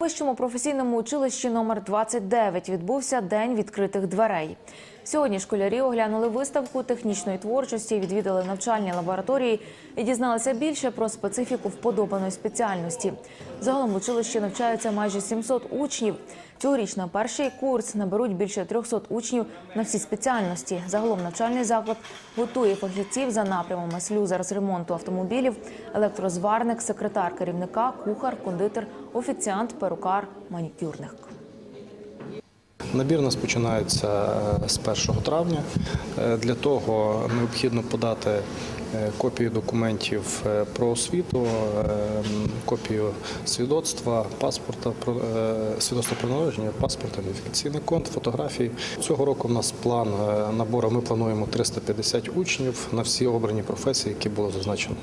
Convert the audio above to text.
Вищому професійному училищі номер 29 відбувся день відкритих дверей. Сьогодні школярі оглянули виставку технічної творчості, відвідали навчальні лабораторії і дізналися більше про специфіку вподобаної спеціальності. Загалом в училищі навчаються майже 700 учнів. Цьогоріч на перший курс наберуть більше 300 учнів на всі спеціальності. Загалом навчальний заклад готує фахівців за напрямами слюзар з ремонту автомобілів, електрозварник, секретар керівника, кухар, кондитер, офіціант, перукар, манікюрник. Набір у нас починається е, з 1 травня. Е, Для того необхідно подати е, копію документів про освіту, е, копію свідоцтва, паспорта, свідоцтва про народження, паспорта, ідентифікаційний код, фотографії. Цього року у нас план набору. Ми плануємо 350 учнів на всі обрані професії, які було зазначено.